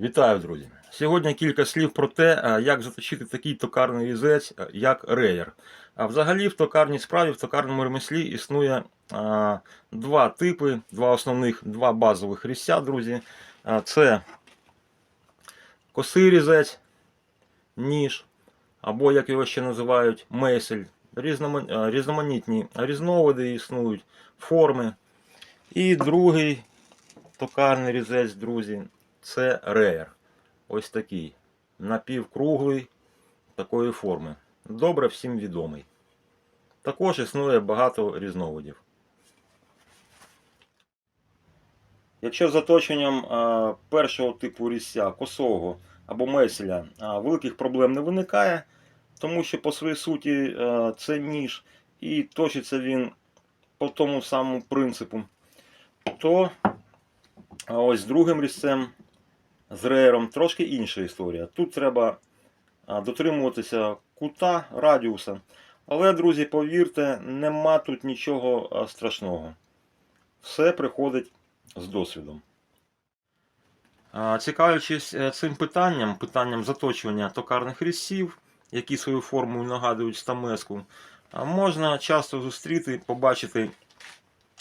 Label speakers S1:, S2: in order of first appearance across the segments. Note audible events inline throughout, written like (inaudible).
S1: Вітаю, друзі! Сьогодні кілька слів про те, як заточити такий токарний різець, як реєр. А взагалі в токарній справі, в токарному ремеслі існує а, два типи, два основних, два базових різця, друзі. А, це косий різець, ніж, або як його ще називають, мейсель. Різнома- Різноманітні різновиди існують, форми. І другий токарний різець, друзі, це реєр. Ось такий. Напівкруглий такої форми. Добре всім відомий. Також існує багато різновидів. Якщо заточенням а, першого типу різця, косого або меселя а, великих проблем не виникає, тому що по своїй суті а, це ніж і точиться він по тому самому принципу, то ось другим різцем з реєром трошки інша історія. Тут треба дотримуватися кута, радіуса. Але, друзі, повірте, нема тут нічого страшного. Все приходить з досвідом. Цікавлячись е, цим питанням, питанням заточування токарних різців, які свою форму нагадують стамеску, можна часто зустріти, побачити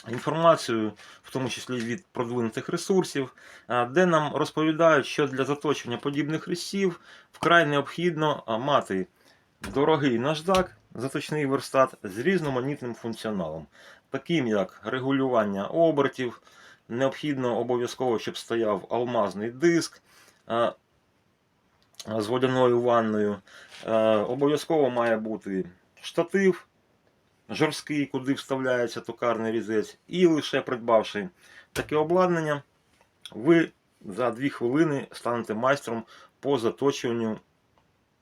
S1: інформацію, в тому числі від продвинутих ресурсів, де нам розповідають, що для заточення подібних різців вкрай необхідно мати дорогий наждак, заточний верстат з різноманітним функціоналом, таким як регулювання обертів, необхідно обов'язково, щоб стояв алмазний диск з водяною ванною. Обов'язково має бути штатив жорсткий, куди вставляється токарний різець, і лише придбавши таке обладнання, ви за 2 хвилини станете майстром по заточуванню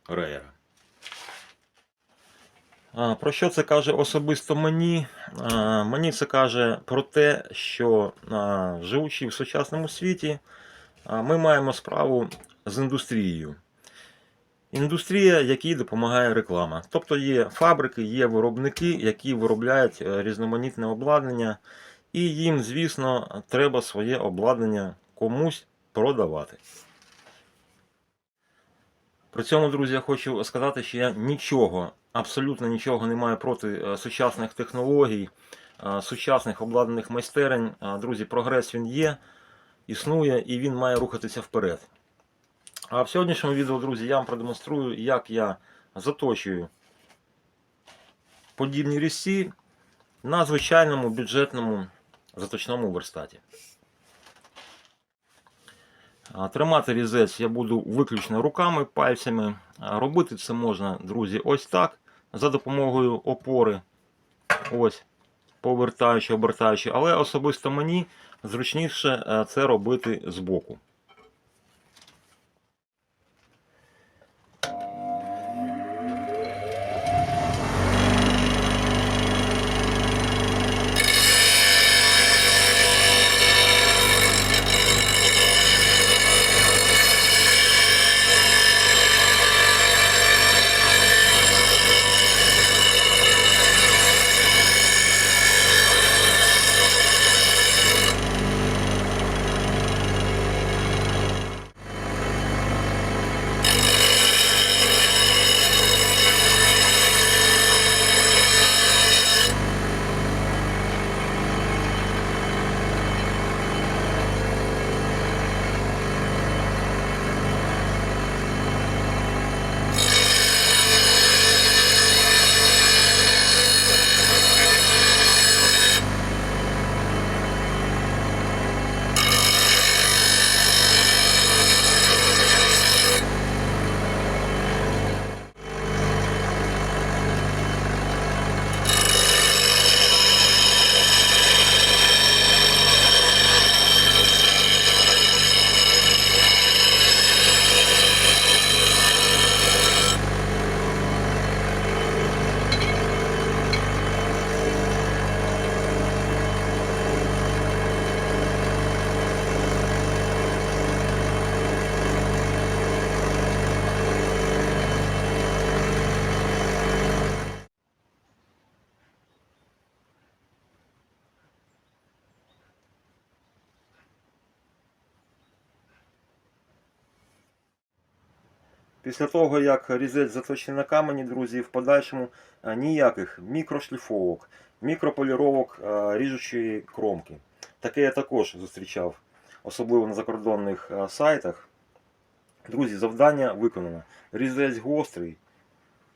S1: реєра. Про що це каже особисто мені? Мені це каже про те, що живучи в сучасному світі, ми маємо справу з індустрією. Індустрія, якій допомагає реклама. Тобто є фабрики, є виробники, які виробляють е, різноманітне обладнання, і їм, звісно, треба своє обладнання комусь продавати. При цьому, друзі, я хочу сказати, що я нічого, абсолютно нічого не маю проти е, сучасних технологій, е, сучасних обладнаних майстерень. Друзі, прогрес він є, існує і він має рухатися вперед. А в сьогоднішньому відео, друзі, я вам продемонструю, як я заточую подібні різці на звичайному бюджетному заточному верстаті. Тримати різець я буду виключно руками, пальцями. Робити це можна, друзі, ось так. За допомогою опори. Ось, повертаючи, обертаючи. Але особисто мені зручніше е, це робити збоку. Після того, як різець заточений на камені, друзі, в подальшому е, ніяких мікрошліфовок, мікрополіровок е, ріжучої кромки. Таке я також зустрічав, особливо на закордонних е, сайтах. Друзі, завдання виконано. Різець гострий.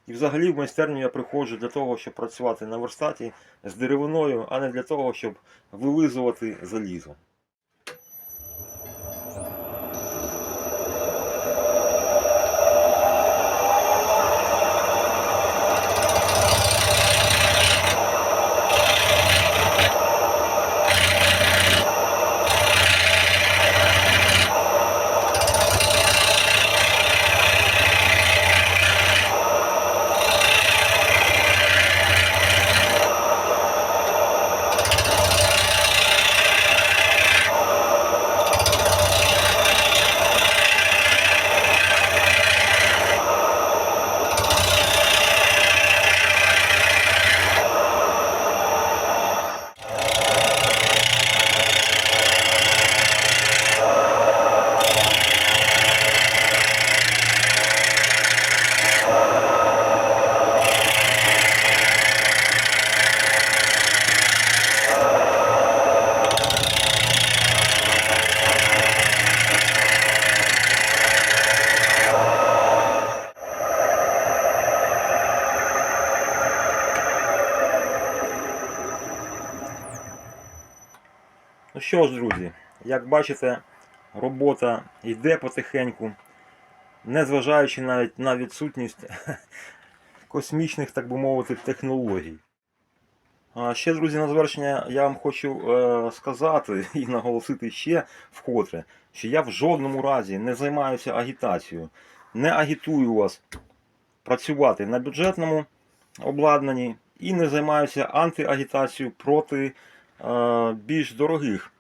S1: І взагалі в майстерню я приходжу для того, щоб працювати на верстаті з деревиною, а не для того, щоб вилизувати залізо. Ну що ж, друзі, як бачите, робота йде потихеньку, незважаючи навіть на відсутність (laughs) космічних, так би мовити, технологій. Ще, друзі, на завершення я вам хочу е, сказати (laughs) і наголосити ще вкотре, що я в жодному разі не займаюся агітацією, не агітую вас працювати на бюджетному обладнанні і не займаюся антиагітацією проти більш дорогих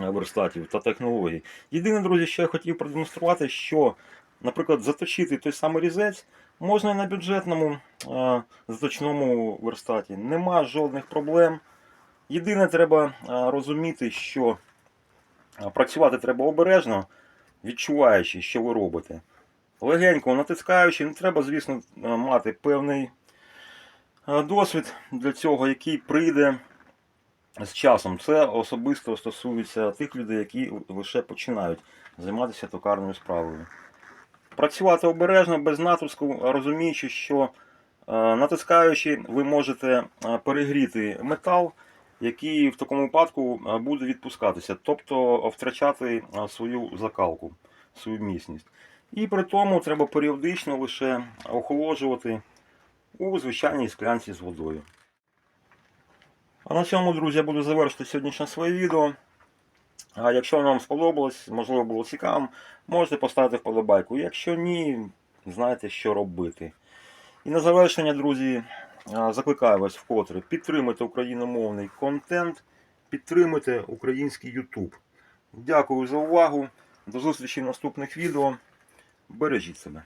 S1: е, верстатів та технологій. Єдине, друзі, що я хотів продемонструвати, що, наприклад, заточити той самий різець можна і на бюджетному е, заточному верстаті. Нема жодних проблем. Єдине, треба е, розуміти, що працювати треба обережно, відчуваючи, що ви робите. Легенько натискаючи, не треба, звісно, мати певний досвід для цього, який прийде з часом. Це особисто стосується тих людей, які лише починають займатися токарною справою. Працювати обережно, без натиску, розуміючи, що е, натискаючи, ви можете е, перегріти метал, який в такому випадку е, буде відпускатися, тобто втрачати свою закалку, свою міцність. І при тому треба періодично лише охолоджувати у звичайній склянці з водою. А на цьому, друзі, я буду завершити сьогоднішнє своє відео. А якщо вам сподобалось, можливо було цікавим, можете поставити вподобайку. Якщо ні, знаєте, що робити. І на завершення, друзі, закликаю вас вкотре підтримуйте україномовний контент, підтримуйте український YouTube. Дякую за увагу. До зустрічі в наступних відео. Бережіть себе.